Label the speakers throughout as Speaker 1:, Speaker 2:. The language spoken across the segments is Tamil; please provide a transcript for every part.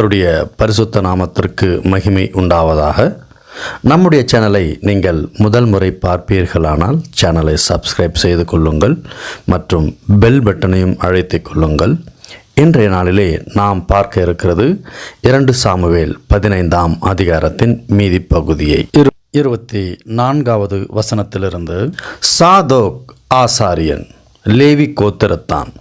Speaker 1: கர்த்தருடைய பரிசுத்த நாமத்திற்கு மகிமை உண்டாவதாக. நம்முடைய சேனலை நீங்கள் முதல் முறை பார்ப்பீர்களானால் சேனலை சப்ஸ்கிரைப் செய்து கொள்ளுங்கள் மற்றும் பெல் பட்டனையும் அழைத்து கொள்ளுங்கள். இன்றைய நாளிலே நாம் பார்க்க இருக்கிறது இரண்டு சாமுவேல் பதினைந்தாம் அதிகாரத்தின் மீதி பகுதியை இரு இருபத்தி நான்காவது வசனத்திலிருந்து சாதோக் ஆசாரியன் லேவி கோத்திரத்தான்.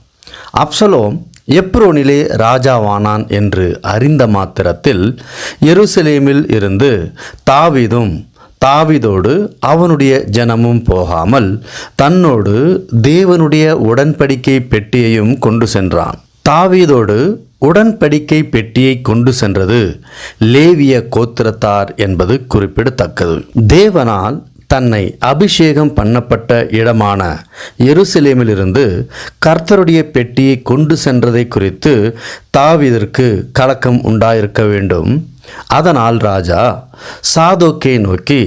Speaker 1: அப்சலோம் எப்ரோனிலே ராஜாவானான் என்று அறிந்த மாத்திரத்தில் எருசலேமில் இருந்து தாவீதும் தாவீதோடு அவனுடைய ஜனமும் போகாமல் தன்னோடு தேவனுடைய உடன்படிக்கை பெட்டியையும் கொண்டு சென்றான். தாவீதோடு உடன்படிக்கை பெட்டியை கொண்டு சென்றது லேவிய கோத்திரத்தார் என்பது குறிப்பிடத்தக்கது. தேவனால் தன்னை அபிஷேகம் பண்ணப்பட்ட இடமான எருசலேமிலிருந்து கர்த்தருடைய பெட்டியை கொண்டு சென்றதை குறித்து தாவிதற்கு கலக்கம் உண்டாயிருக்க வேண்டும். அதனால் ராஜா சாதோக்கை நோக்கி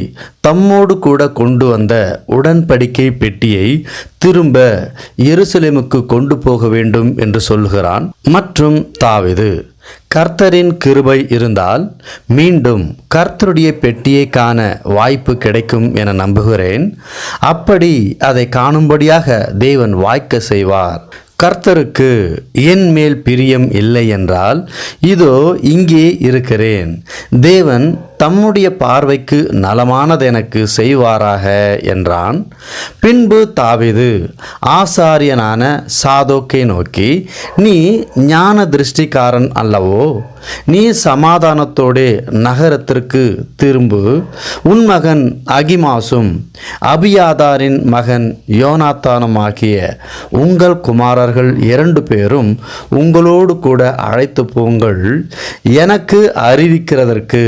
Speaker 1: தம்மோடு கூட கொண்டு வந்த உடன்படிக்கை பெட்டியை திரும்ப எருசலேமுக்கு கொண்டு போக வேண்டும் என்று சொல்கிறான். மற்றும் தாவிது கர்த்தரின் கிருபை இருந்தால் மீண்டும் கர்த்தருடைய பெட்டியை காண வாய்ப்பு கிடைக்கும் என நம்புகிறேன். அப்படி அதை காணும்படியாக தேவன் வாய்க்க செய்வார். கர்த்தருக்கு என் மேல் பிரியம் இல்லை என்றால் இதோ இங்கே இருக்கிறேன். தேவன் தம்முடைய பார்வைக்கு நலமானது எனக்கு செய்வாராக என்றான். பின்பு தாவிது ஆசாரியனான சாதோக்கை நோக்கி நீ ஞான திருஷ்டிக்காரன் அல்லவோ? நீ சமாதானத்தோடே நகரத்திற்கு திரும்பு. உன் மகன் அகிமாசும் அபியாதாரின் மகன் யோனாத்தானும் ஆகிய உங்கள் குமாரர்கள் இரண்டு பேரும் உங்களோடு கூட அழைத்து போங்கள். எனக்கு அறிவிக்கிறதற்கு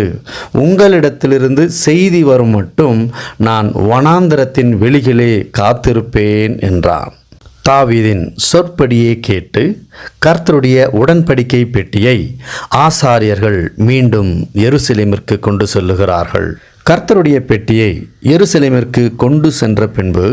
Speaker 1: உங்களிடத்திலிருந்து செய்தி வரும் மட்டும் நான் வனாந்திரத்தின் வெளிகளே காத்திருப்பேன் என்றான். தாவீதின் சொற்படியே கேட்டு கர்த்தருடைய உடன்படிக்கை பெட்டியை ஆசாரியர்கள் மீண்டும் எருசலேமிற்கு கொண்டு செல்லுகிறார்கள். கர்த்தருடைய பெட்டியை எருசலேமிற்கு கொண்டு சென்ற பின்பு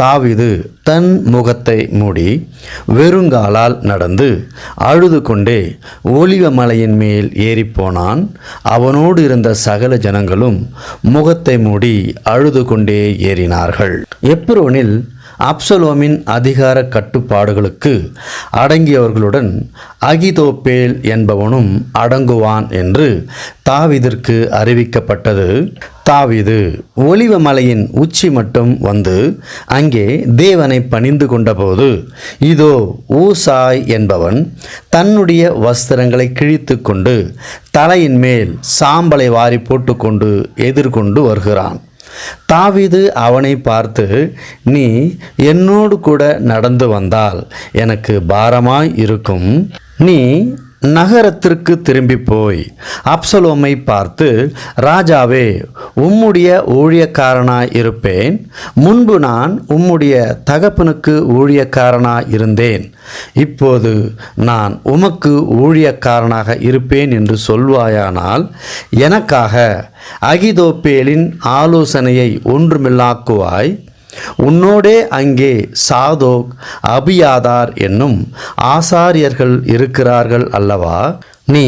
Speaker 1: தாவிது தன் முகத்தை மூடி வெறுங்காலால் நடந்து அழுது கொண்டே ஒலிவ மலையின் மேல் ஏறிப்போனான். அவனோடு இருந்த சகல ஜனங்களும் முகத்தை மூடி அழுது கொண்டே ஏறினார்கள். எப்ரோனில் அப்சலோமின் அதிகார கட்டுப்பாடுகளுக்கு அடங்கியவர்களுடன் அகிதோப்பேல் என்பவனும் அடங்குவான் என்று தாவிதிற்கு அறிவிக்கப்பட்டது. தாவிது ஒலிவ மலையின் உச்சி மட்டும் வந்து அங்கே தேவனை பணிந்து கொண்டபோது இதோ ஊசாய் என்பவன் தன்னுடைய வஸ்திரங்களை கிழித்து கொண்டு தலையின் மேல் சாம்பலை வாரி போட்டுக்கொண்டு எதிர்கொண்டு வருகிறான். தாவிது அவனை பார்த்து நீ என்னோடு கூட நடந்து வந்தால் எனக்கு பாரமாய் இருக்கும். நீ நகரத்திற்கு திரும்பி போய் அப்சலோமை பார்த்து ராஜாவே உம்முடைய ஊழியக்காரனாய் இருப்பேன். முன்பு நான் உம்முடைய தகப்பனுக்கு ஊழியக்காரனாய் இருந்தேன். இப்போது நான் உமக்கு ஊழியக்காரனாக இருப்பேன் என்று சொல்வாயானால் எனக்காக அகிதோப்பேலின் ஆலோசனையை ஒன்றுமில்லாக்குவாய். உன்னோடே அங்கே சாதோக் அபியாதார் என்னும் ஆசாரியர்கள் இருக்கிறார்கள் அல்லவா? நீ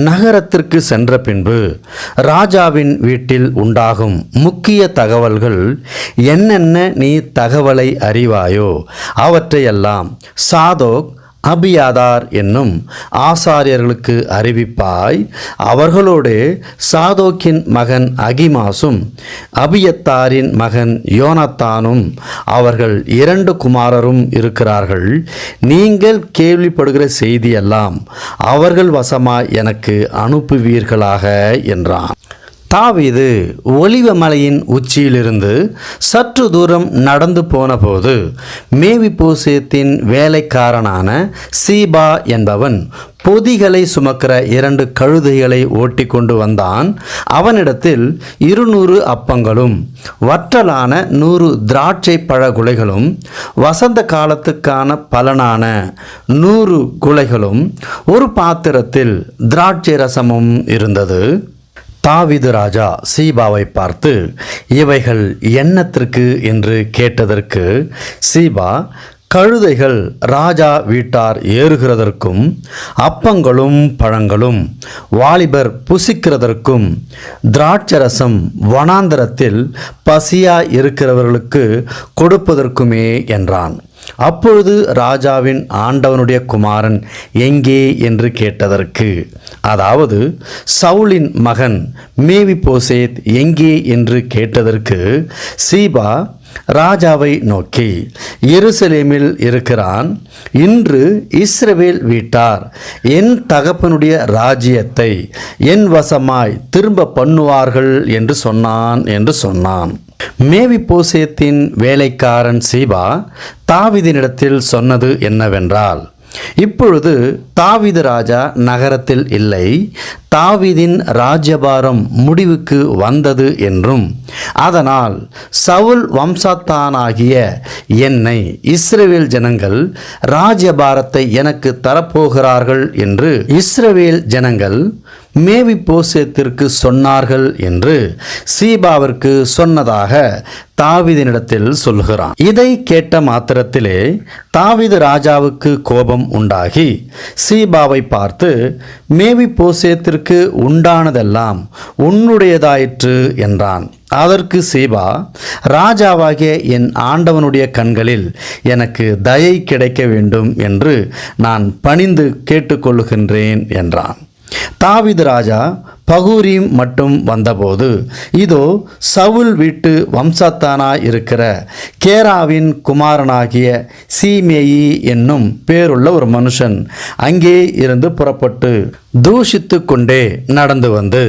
Speaker 1: நகரத்திற்கு சென்ற பின்பு ராஜாவின் வீட்டில் உண்டாகும் முக்கிய தகவல்கள் என்னென்ன நீ தகவலை அறிவாயோ அவற்றையெல்லாம் சாதோக் அபியாதார் என்னும் ஆசாரியர்களுக்கு அறிவிப்பாய். அவர்களோடு சாதோக்கின் மகன் அகிமாசும் அபியத்தாரின் மகன் யோனத்தானும் அவர்கள் இரண்டு குமாரரும் இருக்கிறார்கள். நீங்கள் கேள்விப்படுகிற செய்தியெல்லாம் அவர்கள் வசமாய் எனக்கு அனுப்புவீர்களாக என்றான். தாவீது ஒலிவ மலையின் உச்சியிலிருந்து சற்று தூரம் நடந்து போனபோது மேவி பூசியத்தின் வேலைக்காரனான சீபா என்பவன் பொதிகளை சுமக்கிற இரண்டு கழுதைகளை ஓட்டி கொண்டு வந்தான். அவனிடத்தில் இருநூறு அப்பங்களும் வற்றலான நூறு திராட்சை பழ குலைகளும் வசந்த காலத்துக்கான பலனான நூறு குலைகளும் ஒரு பாத்திரத்தில் திராட்சை ரசமும் இருந்தது. தாவிது ராஜா சீபாவை பார்த்து இவைகள் என்னத்திற்கு? என்று கேட்டதற்கு சீபா கழுதைகள் ராஜா வீட்டார் ஏறுகிறதற்கும் அப்பங்களும் பழங்களும் வாலிபர் புசிக்கிறதற்கும் திராட்சரசம் வனாந்தரத்தில் பசியாய் இருக்கிறவர்களுக்கு கொடுப்பதற்குமே என்றான். அப்பொழுது ராஜாவின் ஆண்டவனுடைய குமாரன் எங்கே என்று கேட்டதற்கு அதாவது சவுலின் மகன் மேவி போசேத் எங்கே என்று கேட்டதற்கு சீபா ராஜாவை நோக்கி எருசலேமில் இருக்கிறான் இன்று இஸ்ரவேல் வீட்டார் என் தகப்பனுடைய ராஜ்யத்தை என் வசமாய் திரும்ப பண்ணுவார்கள் என்று சொன்னான் என்று சொன்னான். மேவி போசேத்தின் வேலைக்காரன் சீபா தாவிதினிடத்தில் சொன்னது என்னவென்றால் இப்பொழுது தாவிது ராஜா நகரத்தில் இல்லை. தாவிதின் ராஜ்யபாரம் முடிவுக்கு வந்தது என்றும் அதனால் சவுல் வம்சத்தானாகிய என்னை இஸ்ரவேல் ஜனங்கள் ராஜ்யபாரத்தை எனக்கு தரப்போகிறார்கள் என்று இஸ்ரவேல் ஜனங்கள் மேவி போசேத்திற்கு சொன்னார்கள் என்று சீபாவிற்கு சொன்னதாக தாவிதினிடத்தில் சொல்கிறான் இதை கேட்ட மாத்திரத்திலே தாவிது ராஜாவுக்கு கோபம் உண்டாகி சீபாவை பார்த்து மேவி போசேத்திற்கு உண்டானதெல்லாம் உன்னுடையதாயிற்று என்றான். அதற்கு சீபா ராஜாவாகிய என் ஆண்டவனுடைய கண்களில் எனக்கு தயை கிடைக்க வேண்டும் என்று நான் பணிந்து கேட்டுக்கொள்ளுகின்றேன் என்றான். தாவிது ராஜா பகூரீம் மட்டும் வந்தபோது இதோ சவுல் வீட்டு வம்சத்தானாய் இருக்கிற கேராவின் குமாரனாகிய சீமேயி என்னும் பேருள்ள ஒரு மனுஷன் அங்கே இருந்து புறப்பட்டு தூஷித்து கொண்டே நடந்து வந்து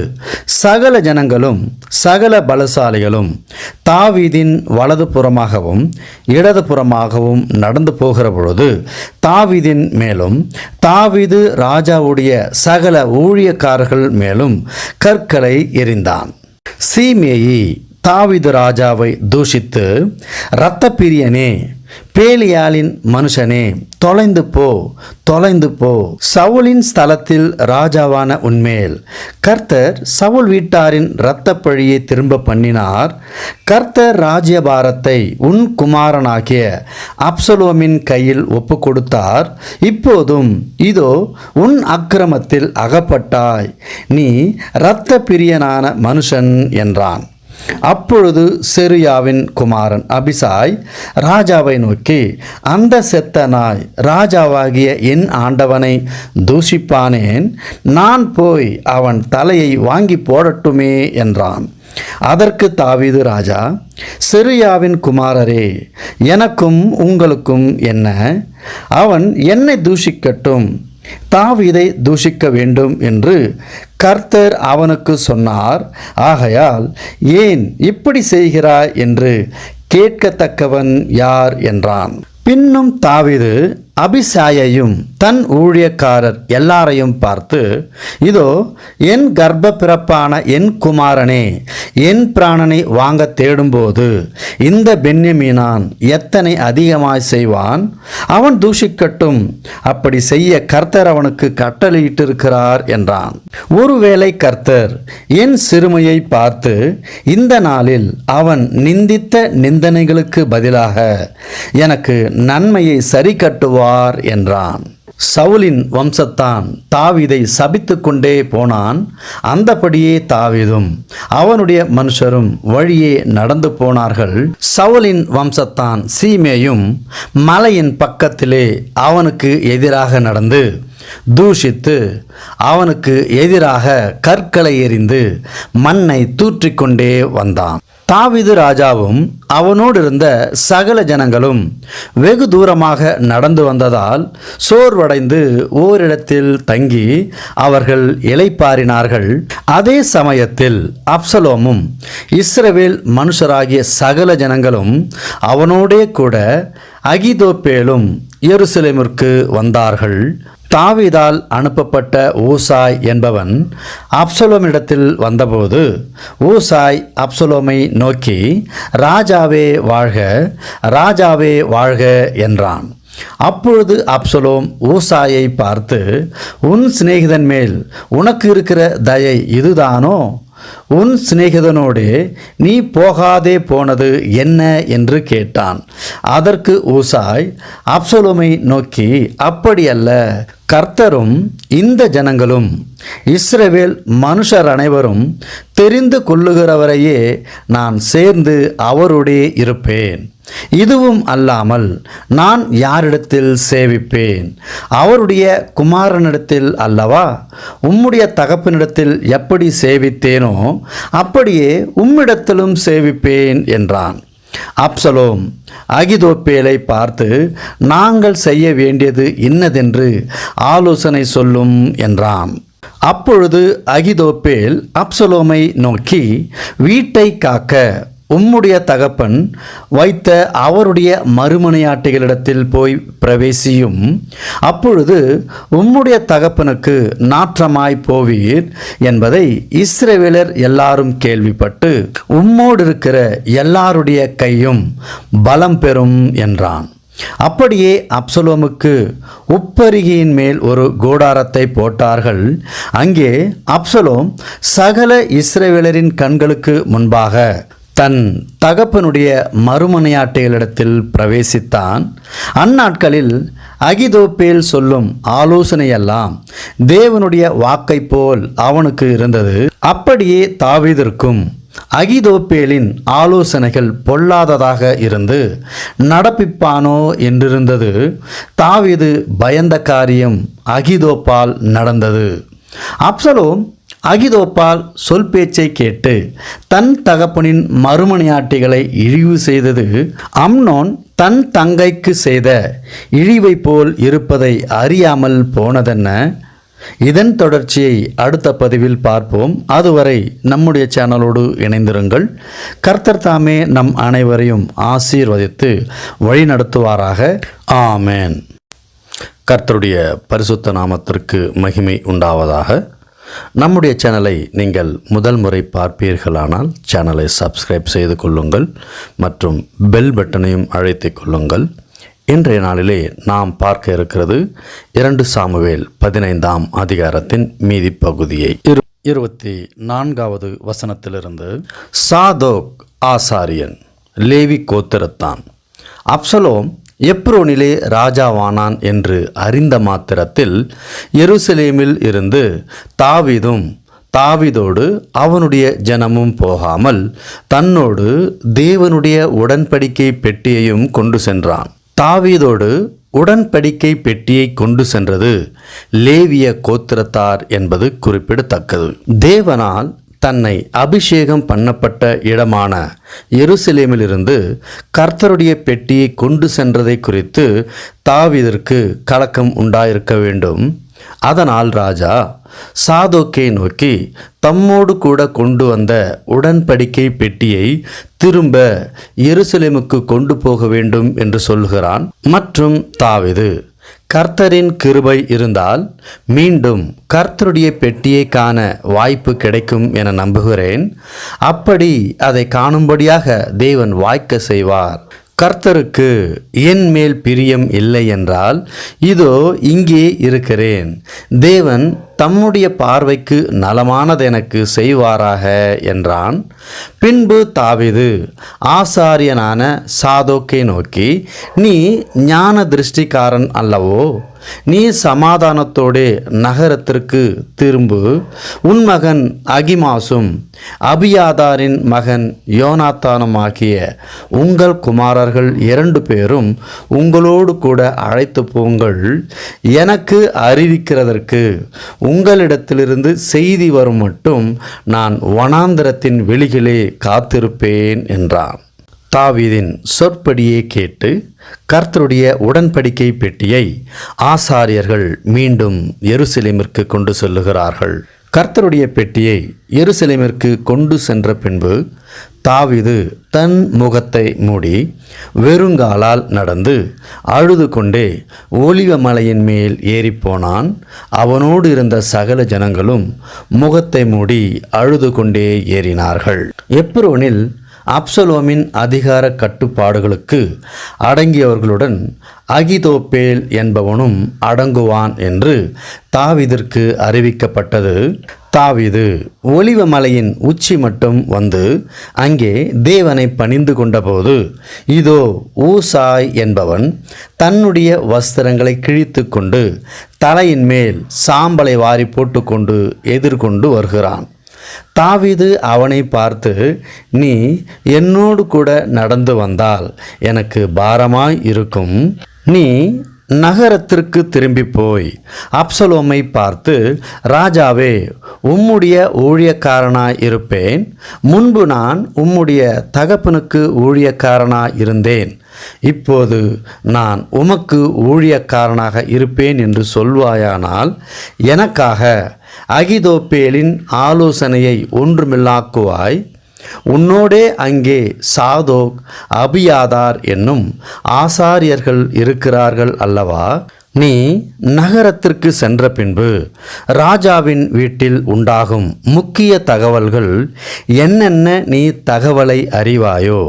Speaker 1: சகல ஜனங்களும் சகல பலசாலிகளும் தாவீதின் வலது புறமாகவும் இடது புறமாகவும் நடந்து போகிற பொழுது தாவீதின் மேலும் தாவீது ராஜாவுடைய சகல ஊழியக்காரர்கள் மேலும் கற்களை எறிந்தான். சீமேயி தாவீது ராஜாவை தூஷித்து இரத்த பிரியனே பேலியாலின் மனுஷனே தொலைந்து போ தொலைந்து போ. சவுலின் ஸ்தலத்தில் ராஜாவான உண்மேல் கர்த்தர் சவுல் வீட்டாரின் இரத்த பழியை திரும்ப பண்ணினார். கர்த்தர் ராஜ்யபாரத்தை உன் குமாரனாகிய அப்சலோமின் கையில் ஒப்பு கொடுத்தார் இப்போதும் இதோ உன் அக்கிரமத்தில் அகப்பட்டாய். நீ இரத்த பிரியனான மனுஷன் என்றான். அப்பொழுது செருயாவின் குமாரன் அபிசாய் ராஜாவை நோக்கி அந்த செத்த நாய் ராஜாவாகிய என் ஆண்டவனை தூஷிப்பானேன். நான் போய் அவன் தலையை வாங்கி போடட்டுமே என்றான். அதற்கு தாவீது ராஜா செருயாவின் குமாரரே எனக்கும் உங்களுக்கும் என்ன? அவன் என்னை தூஷிக்கட்டும் தாவீதை தூஷிக்க வேண்டும் என்று கர்த்தர் அவனுக்கு சொன்னார் ஆகையால் ஏன் இப்படி செய்கிறாய்? என்று கேட்கத்தக்கவன் யார்? என்றான். பின்னும் தாவிது அபிசாயையும் தன் ஊழியக்காரர் எல்லாரையும் பார்த்து இதோ என் கர்ப்ப பிறப்பான என் குமாரனே என் பிராணனை வாங்க தேடும்போது இந்த பென்யமீனான் எத்தனை அதிகமாய் செய்வான்? அவன் தூஷிக்கட்டும். அப்படி செய்ய கர்த்தர் அவனுக்கு கட்டளையிட்டிருக்கிறார் என்றான். ஒருவேளை கர்த்தர் என் சிறுமையை பார்த்து இந்த நாளில் அவன் நிந்தித்த நிந்தனைகளுக்கு பதிலாக எனக்கு நன்மையை சரி கட்டுவார் என்றான். சவுலின் வம்சத்தான் தாவீதை சபித்து கொண்டே போனான். அந்தபடியே தாவீதும் அவனுடைய மனுஷரும் வழியே நடந்து போனார்கள். சவுலின் வம்சத்தான் சீமேயும் மலையின் பக்கத்திலே அவனுக்கு எதிராக நடந்து தூஷித்து அவனுக்கு எதிராக கற்களை எறிந்து மண்ணை தூற்றிக்கொண்டே வந்தான். தாவிது ராஜாவும் அவனோடு இருந்த சகல ஜனங்களும் வெகு தூரமாக நடந்து வந்ததால் சோர்வடைந்து ஓரிடத்தில் தங்கி அவர்கள் இலைப்பாரினார்கள் அதே சமயத்தில் அப்சலோமும் இஸ்ரவேல் மனுஷராகிய சகல ஜனங்களும் அவனோடே கூட அகிதோப்பேலும் எருசலேமிற்கு வந்தார்கள். தாவிதால் அனுப்பப்பட்ட ஊசாய் என்பவன் அப்சலோமிடத்தில் வந்தபோது ஊசாய் அப்சலோமை நோக்கி ராஜாவே வாழ்க ராஜாவே வாழ்க என்றான். அப்பொழுது அப்சலோம் ஊசாயை பார்த்து உன் சிநேகிதன் மேல் உனக்கு இருக்கிற தயை இதுதானோ? உன் சிநேகிதனோடு நீ போகாதே போனது என்ன என்று கேட்டான். அதற்கு ஊசாய் அப்சலோமை நோக்கி அப்படியல்ல கர்த்தரும் இந்த ஜனங்களும் இஸ்ரவேல் மனுஷர் அனைவரும் தெரிந்து கொள்ளுகிறவரையே நான் சேர்ந்து அவருடைய இருப்பேன். இதுவும் அல்லாமல் நான் யாரிடத்தில் சேவிப்பேன்? அவருடைய குமாரனிடத்தில் அல்லவா? உம்முடைய தகப்பனிடத்தில் எப்படி சேவித்தேனோ அப்படியே உம்மிடத்திலும் சேவிப்பேன் என்றான். அப்சலோம் அகிதோப்பேலை பார்த்து நாங்கள் செய்ய வேண்டியது இன்னதென்று ஆலோசனை சொல்லும் என்றான். அப்பொழுது அகிதோப்பேல் அப்சலோமை நோக்கி வீட்டை காக்க உம்முடைய தகப்பன் வைத்த அவருடைய மறுமனையாட்டிகளிடத்தில் போய் பிரவேசியும். அப்பொழுது உம்முடைய தகப்பனுக்கு நாற்றமாய் போவீர் என்பதை இஸ்ரேவேலர் எல்லாரும் கேள்விப்பட்டு உம்மோடு இருக்கிற எல்லாருடைய கையும் பலம் பெறும் என்றான். அப்படியே அப்சலோமுக்கு உப்பரிகையின் மேல் ஒரு கோடாரத்தை போட்டார்கள். அங்கே அப்சலோம் சகல இஸ்ரேவேலரின் கண்களுக்கு முன்பாக தன் தகப்பனுடைய மறுமனையாட்டைகளிடத்தில் பிரவேசித்தான். அந்நாட்களில் அகிதோப்பேல் சொல்லும் ஆலோசனையெல்லாம் தேவனுடைய வாக்கைப் போல் அவனுக்கு இருந்தது. அப்படியே தாவீதிற்கும் அகிதோப்பேலின் ஆலோசனைகள் பொல்லாததாக இருந்து நடப்பிப்பானோ? என்றிருந்தது. தாவீது பயந்த காரியம் அகிதோப்பால் நடந்தது. அப்சலோம் அகிதோப்பால் சொல் பேச்சை கேட்டு தன் தகப்பனின் மறுமணியாட்டிகளை இழிவு செய்தது அம்னோன் தன் தங்கைக்கு செய்த இழிவை போல் இருப்பதை அறியாமல் போனதென்ன? இதன் தொடர்ச்சியை அடுத்த பதிவில் பார்ப்போம். அதுவரை நம்முடைய சேனலோடு இணைந்திருங்கள். கர்த்தர் தாமே நம் அனைவரையும் ஆசீர்வதித்து வழிநடத்துவாராக. ஆமேன். கர்த்தருடைய பரிசுத்த நாமத்திற்கு மகிமை உண்டாவதாக. நம்முடைய சேனலை நீங்கள் முதல் முறை பார்ப்பீர்களானால் சேனலை சப்ஸ்கிரைப் செய்து கொள்ளுங்கள் மற்றும் பெல் பட்டனையும் அழைத்துக் கொள்ளுங்கள். இன்றைய நாளிலே நாம் பார்க்க இருக்கிறது இரண்டு சாமுவேல் பதினைந்தாம் அதிகாரத்தின் மீதி பகுதியை இரு இருபத்தி நான்காவது வசனத்திலிருந்து சாதோக் ஆசாரியன் லேவி கோத்திரத்தான் அப்சலோம் எப்ரோனிலே ராஜாவானான் என்று அறிந்த மாத்திரத்தில் எருசலேமில் இருந்து தாவீதும் தாவீதோடு அவனுடைய ஜனமும் போகாமல் தன்னோடு தேவனுடைய உடன்படிக்கை பெட்டியையும் கொண்டு சென்றான். தாவீதோடு உடன்படிக்கை பெட்டியை கொண்டு சென்றது லேவிய கோத்திரத்தார் என்பது குறிப்பிடத்தக்கது. தேவனால் தன்னை அபிஷேகம் பண்ணப்பட்ட இடமான எருசலேமிலிருந்து கர்த்தருடைய பெட்டியை கொண்டு சென்றதை குறித்து தாவிதற்கு கலக்கம் உண்டாயிருக்க வேண்டும். அதனால் ராஜா சாதோக்கை நோக்கி தம்மோடு கூட கொண்டு வந்த உடன்படிக்கை பெட்டியை திரும்ப எருசலேமுக்கு கொண்டு போக வேண்டும் என்று சொல்கிறான். மற்றும் தாவிது கர்த்தரின் கிருபை இருந்தால் மீண்டும் கர்த்தருடைய பெட்டியை காண வாய்ப்பு கிடைக்கும் என நம்புகிறேன். அப்படி அதை காணும்படியாக தேவன் வாய்க்க செய்வார். கர்த்தருக்கு என் மேல் பிரியம் இல்லை என்றால் இதோ இங்கே இருக்கிறேன். தேவன் தம்முடைய பார்வைக்கு நலமானது எனக்கு செய்வாராக என்றான். பின்பு தாவிது ஆசாரியனான சாதோக்கை நோக்கி நீ ஞான திருஷ்டிக்காரன் அல்லவோ? நீ சமாதானத்தோடே நகரத்திற்கு திரும்பு. உன் மகன் அகிமாசும் அபியாதாரின் மகன் யோனாத்தானும் ஆகிய உங்கள் குமாரர்கள் இரண்டு பேரும் உங்களோடு கூட அழைத்து போங்கள். எனக்கு அறிவிக்கிறதற்கு உங்களிடத்திலிருந்து செய்தி வரும் மட்டும் நான் வனாந்திரத்தின் வெளிகளே காத்திருப்பேன் என்றான். தாவீதின் சொற்படியே கேட்டு கர்த்தருடைய உடன்படிக்கை பெட்டியை ஆசாரியர்கள் மீண்டும் எருசலேமிற்கு கொண்டு செல்லுகிறார்கள். கர்த்தருடைய பெட்டியை எருசலேமிற்கு கொண்டு சென்ற பின்பு தாவிது தன் முகத்தை மூடி வெறுங்காலால் நடந்து அழுது கொண்டே ஒலிவ மலையின் மேல் ஏறிப்போனான். அவனோடு இருந்த சகல ஜனங்களும் முகத்தை மூடி அழுது கொண்டே ஏறினார்கள். எப்ரோனில் அப்சலோமின் அதிகார கட்டுப்பாடுகளுக்கு அடங்கியவர்களுடன் அகிதோப்பேல் என்பவனும் அடங்குவான் என்று தாவிதிற்கு அறிவிக்கப்பட்டது. தாவிது ஒலிவமலையின் உச்சி மட்டும் வந்து அங்கே தேவனை பணிந்து கொண்டபோது இதோ ஊசாய் என்பவன் தன்னுடைய வஸ்திரங்களை கிழித்து கொண்டு தலையின் மேல் சாம்பலை வாரி போட்டுக்கொண்டு எதிர்கொண்டு வருகிறான். தாவிது அவனை பார்த்து நீ என்னோடு கூட நடந்து வந்தால் எனக்கு பாரமாய் இருக்கும். நீ நகரத்திற்கு திரும்பி போய் அப்சலோமை பார்த்து ராஜாவே உம்முடைய ஊழியக்காரனாய் இருப்பேன். முன்பு நான் உம்முடைய தகப்பனுக்கு ஊழியக்காரனாய் இருந்தேன். இப்போது நான் உமக்கு ஊழியக்காரனாக இருப்பேன் என்று சொல்வாயானால் எனக்காக அகிதோப்பேலின் ஆலோசனையை ஒன்றுமில்லாக்குவாய். உன்னோடே அங்கே சாதோக் அபியாதார் என்னும் ஆசாரியர்கள் இருக்கிறார்கள் அல்லவா? நீ நகரத்திற்கு சென்ற பின்பு ராஜாவின் வீட்டில் உண்டாகும் முக்கிய தகவல்கள் என்னென்ன நீ தகவலை அறிவாயோ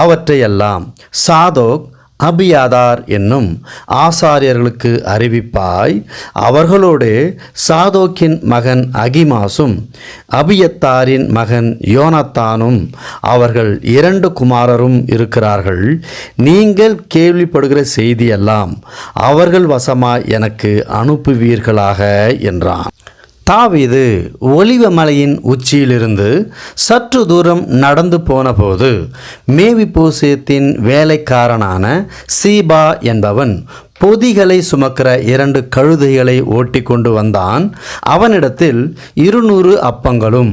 Speaker 1: அவற்றையெல்லாம் சாதோக் அபியாதார் என்னும் ஆசாரியர்களுக்கு அறிவிப்பாய். அவர்களோடு சாதோக்கின் மகன் அகிமாசும் அபியத்தாரின் மகன் யோனத்தானும் அவர்கள் இரண்டு குமாரரும் இருக்கிறார்கள். நீங்கள் கேள்விப்படுகிற செய்தியெல்லாம் அவர்கள் வசமாய் எனக்கு அனுப்புவீர்களாக என்றான். தாவீது ஒலிவ மலையின் உச்சியிலிருந்து சற்று தூரம் நடந்து போனபோது மேவி பூசியத்தின் வேலைக்காரனான சீபா என்பவன் பொதிகளை சுமக்கிற இரண்டு கழுதைகளை ஓட்டி கொண்டு வந்தான். அவனிடத்தில் இருநூறு அப்பங்களும்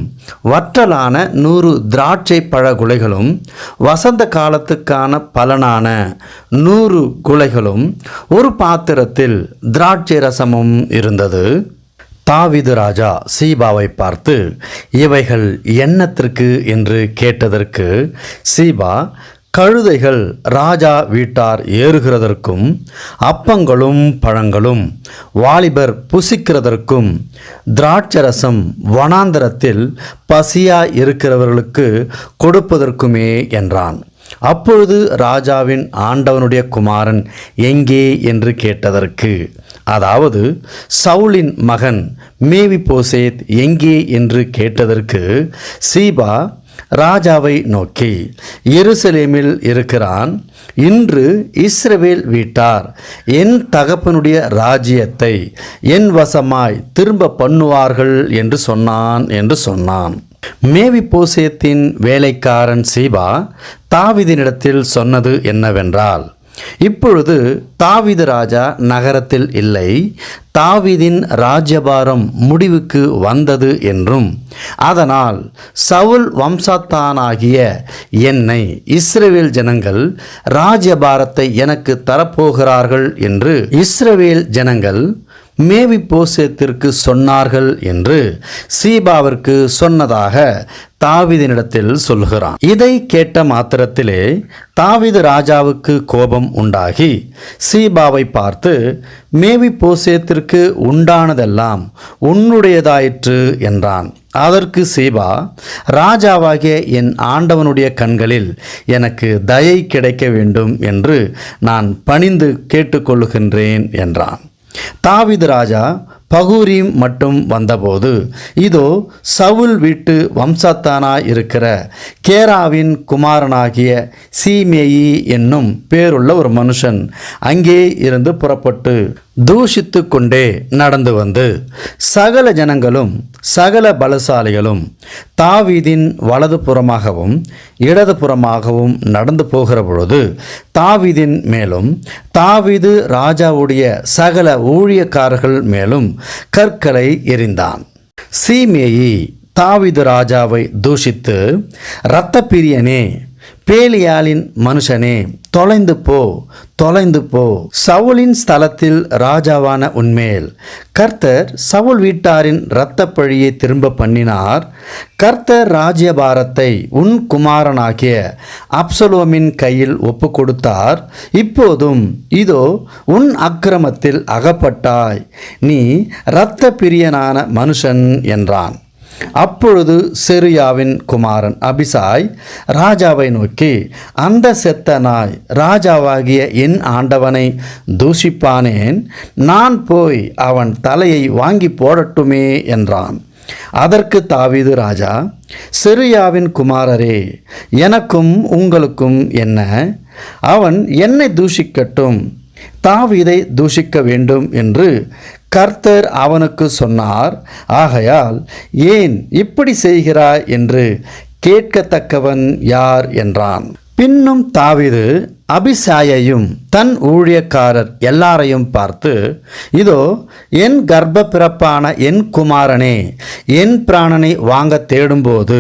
Speaker 1: வற்றலான நூறு திராட்சை பழ குலைகளும் வசந்த காலத்துக்கான பலனான நூறு குலைகளும் ஒரு பாத்திரத்தில் திராட்சை ரசமும் இருந்தது. தாவிது ராஜா சீபாவை பார்த்து இவைகள் என்னத்திற்கு என்று கேட்டதற்கு சீபா கழுதைகள் ராஜா வீட்டார் ஏறுகிறதற்கும் அப்பங்களும் பழங்களும் வாலிபர் புசிக்கிறதற்கும் திராட்சரசம் வனாந்தரத்தில் பசியாய் இருக்கிறவர்களுக்கு கொடுப்பதற்குமே என்றான். அப்பொழுது ராஜாவின் ஆண்டவனுடைய குமாரன் எங்கே என்று கேட்டதற்கு அதாவது சவுலின் மகன் மேவி போசேத் எங்கே என்று கேட்டதற்கு சீபா ராஜாவை நோக்கி எருசலேமில் இருக்கிறான் இன்று இஸ்ரவேல் வீட்டார் என் தகப்பனுடைய ராஜ்யத்தை என் வசமாய் திரும்ப பண்ணுவார்கள் என்று சொன்னான் என்று சொன்னான். மேவி போசேத்தின் வேலைக்காரன் சீபா தாவிதினிடத்தில் சொன்னது என்னவென்றால் இப்பொழுது தாவிது ராஜா நகரத்தில் இல்லை தாவீதின் ராஜ்யபாரம் முடிவுக்கு வந்தது என்றும் அதனால் சவுல் வம்சத்தானாகிய என்னை இஸ்ரவேல் ஜனங்கள் ராஜ்யபாரத்தை எனக்கு தரப்போகிறார்கள் என்று இஸ்ரவேல் ஜனங்கள் மேவி போசேத்திற்கு சொன்னார்கள் என்று சீபாவிற்கு சொன்னதாக தாவிதினிடத்தில் சொல்கிறான் இதை கேட்ட மாத்திரத்திலே தாவிது ராஜாவுக்கு கோபம் உண்டாகி சீபாவை பார்த்து மேவி போசேத்திற்கு உண்டானதெல்லாம் உன்னுடையதாயிற்று என்றான். அதற்கு சீபா ராஜாவாகிய என் ஆண்டவனுடைய கண்களில் எனக்கு தயை கிடைக்க வேண்டும் என்று நான் பணிந்து கேட்டுக்கொள்ளுகின்றேன் என்றான். தாவிது ராஜா பகூரீம் மட்டும் வந்தபோது இதோ சவுல் வீட்டு வம்சத்தானாய் இருக்கிற கேராவின் குமாரனாகிய சீமேயி என்னும் பேருள்ள ஒரு மனுஷன் அங்கே இருந்து புறப்பட்டு தூஷித்து கொண்டே நடந்து வந்து சகல ஜனங்களும் சகல பலசாலிகளும் தாவீதின் வலது புறமாகவும் இடது புறமாகவும் நடந்து போகிற பொழுது தாவீதின் மேலும் தாவீது ராஜாவுடைய சகல ஊழியக்காரர்கள் மேலும் கற்களை எறிந்தான். சீமேயி தாவீது ராஜாவை தூஷித்து இரத்த பிரியனே பேலியாலின் மனுஷனே தொலைந்து போ தொலைந்து போ. சவுலின் ஸ்தலத்தில் ராஜாவான உண்மேல் கர்த்தர் சவுல் வீட்டாரின் இரத்த பழியை திரும்ப பண்ணினார். கர்த்தர் ராஜ்யபாரத்தை உன் குமாரனாகிய அப்சலோமின் கையில் ஒப்பு கொடுத்தார் இப்போதும் இதோ உன் அக்கிரமத்தில் அகப்பட்டாய். நீ இரத்த பிரியனான மனுஷன் என்றான். அப்பொழுது செருயாவின் குமாரன் அபிசாய் ராஜாவை நோக்கி அந்த செத்த நாய் ராஜாவாகிய என் ஆண்டவனை தூஷிப்பானேன். நான் போய் அவன் தலையை வாங்கி போடட்டுமே என்றான். அதற்கு தாவிது ராஜா செருயாவின் குமாரரே எனக்கும் உங்களுக்கும் என்ன? அவன் என்னை தூஷிக்கட்டும் தாவிதை தூஷிக்க வேண்டும் என்று கர்த்தர் அவனுக்கு சொன்னார் ஆகையால் ஏன் இப்படி செய்கிறாய்? என்று கேட்கத்தக்கவன் யார்? என்றான். பின்னும் தாவிது அபிசாயையும் தன் ஊழியக்காரர் எல்லாரையும் பார்த்து இதோ என் கர்ப்ப பிறப்பான என் குமாரனே என் பிராணனை வாங்க தேடும்போது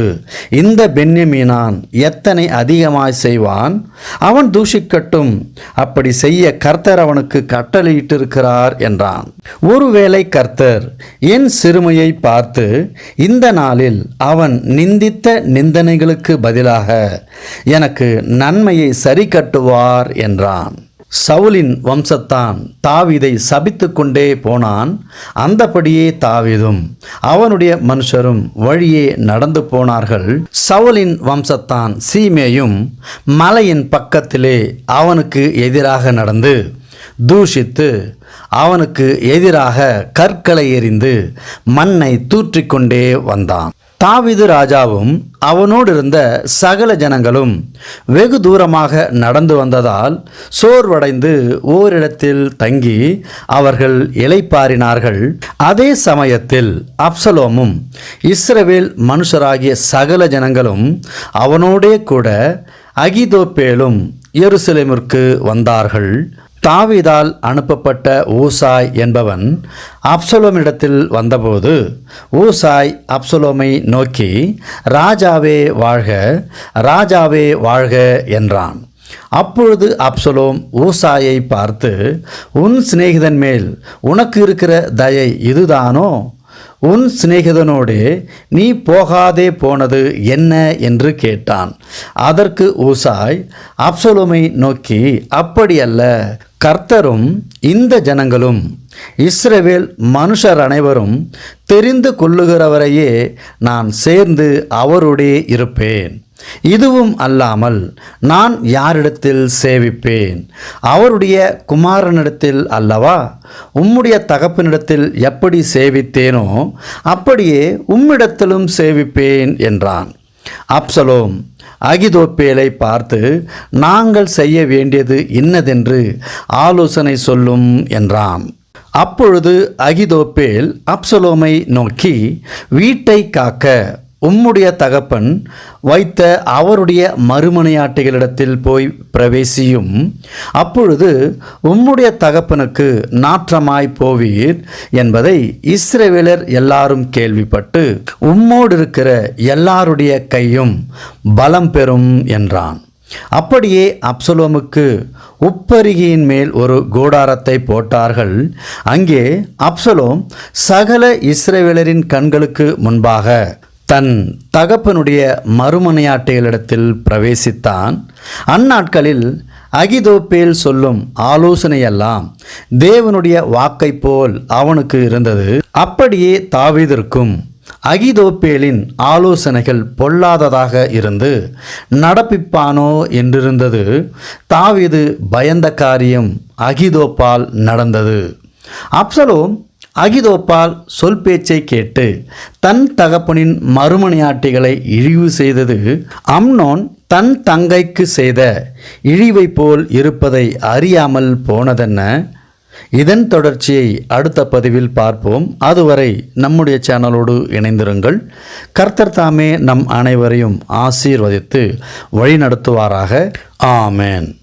Speaker 1: இந்த பென்யமீனான் எத்தனை அதிகமாய் செய்வான்? அவன் தூஷிக்கட்டும். அப்படி செய்ய கர்த்தர் அவனுக்கு கட்டளையிட்டிருக்கிறார் என்றான். ஒருவேளை கர்த்தர் என் சிறுமையை பார்த்து இந்த நாளில் அவன் நிந்தித்த நிந்தனைகளுக்கு பதிலாக எனக்கு நன்மையை சரி கொள்வார் என்றான். சவுலின் வம்சத்தான் தாவீதை சபித்து கொண்டே போனான். அந்தபடியே தாவீதும் அவனுடைய மனுஷரும் வழியே நடந்து போனார்கள். சவுலின் வம்சத்தான் சீமேயும் மலையின் பக்கத்திலே அவனுக்கு எதிராக நடந்து தூஷித்து அவனுக்கு எதிராக கற்களை எறிந்து மண்ணை தூற்றிக்கொண்டே வந்தான். தாவிது ராஜாவும் அவனோடு இருந்த சகல ஜனங்களும் வெகு தூரமாக நடந்து வந்ததால் சோர்வடைந்து ஓரிடத்தில் தங்கி அவர்கள் இலைப்பாரினார்கள் அதே சமயத்தில் அப்சலோமும் இஸ்ரவேல் மனுஷராகிய சகல ஜனங்களும் அவனோடே கூட அகிதோப்பேலும் எருசலேமிற்கு வந்தார்கள். தாவிதால் அனுப்பப்பட்ட ஊசாய் என்பவன் அப்சலோமிடத்தில் வந்தபோது ஊசாய் அப்சலோமை நோக்கி ராஜாவே வாழ்க ராஜாவே வாழ்க என்றான். அப்பொழுது அப்சலோம் ஊசாயை பார்த்து உன் சிநேகிதன் மேல் உனக்கு இருக்கிற தயை இதுதானோ? உன் சிநேகிதனோடு நீ போகாதே போனது என்ன என்று கேட்டான். அதற்கு ஊசாய் அப்சலோமை நோக்கி அப்படியல்ல கர்த்தரும் இந்த ஜனங்களும் இஸ்ரவேல் மனுஷர் அனைவரும் தெரிந்து கொள்ளுகிறவரையே நான் சேர்ந்து அவருடைய இருப்பேன். இதுவும் அல்லாமல் நான் யாரிடத்தில் சேவிப்பேன்? அவருடைய குமாரனிடத்தில் அல்லவா? உம்முடைய தகப்பனிடத்தில் எப்படி சேவித்தேனோ அப்படியே உம்மிடத்திலும் சேவிப்பேன் என்றான். அப்சலோம். அகிதோப்பேலை பார்த்து நாங்கள் செய்ய வேண்டியது இன்னதென்று ஆலோசனை சொல்லும் என்றான். அப்பொழுது அகிதோப்பேல் அப்சலோமை நோக்கி வீட்டை காக்க உம்முடைய தகப்பன் வைத்த அவருடைய மறுமனையாட்டிகளிடத்தில் போய் பிரவேசியும். அப்பொழுது உம்முடைய தகப்பனுக்கு நாற்றமாய் போவீர் என்பதை இஸ்ரேவேலர் எல்லாரும் கேள்விப்பட்டு உம்மோடு இருக்கிற எல்லாருடைய கையும் பலம் பெறும் என்றான். அப்படியே அப்சலோமுக்கு உப்பருகியின் மேல் ஒரு கூடாரத்தை போட்டார்கள். அங்கே அப்சலோம் சகல இஸ்ரேவேலரின் கண்களுக்கு முன்பாக தன் தகப்பனுடைய மறுமனையாட்டைகளிடத்தில் பிரவேசித்தான். அந்நாட்களில் அகிதோப்பேல் சொல்லும் ஆலோசனையெல்லாம் தேவனுடைய வாக்கைப் போல் அவனுக்கு இருந்தது. அப்படியே தாவீதிற்கும் அகிதோப்பேலின் ஆலோசனைகள் பொல்லாததாக இருந்து நடப்பிப்பானோ? என்றிருந்தது. தாவீது பயந்த காரியம் அகிதோப்பால் நடந்தது. அப்சலோம் அகிதோப்பால் சொல் பேச்சை கேட்டு தன் தகப்பனின் மறுமணியாட்டிகளை இழிவு செய்தது அம்னோன் தன் தங்கைக்கு செய்த இழிவை போல் இருப்பதை அறியாமல் போனதென்ன? இதன் தொடர்ச்சியை அடுத்த பதிவில் பார்ப்போம். அதுவரை நம்முடைய சேனலோடு இணைந்திருங்கள். கர்த்தர் தாமே நம் அனைவரையும் ஆசீர்வதித்து வழிநடத்துவாராக. ஆமேன்.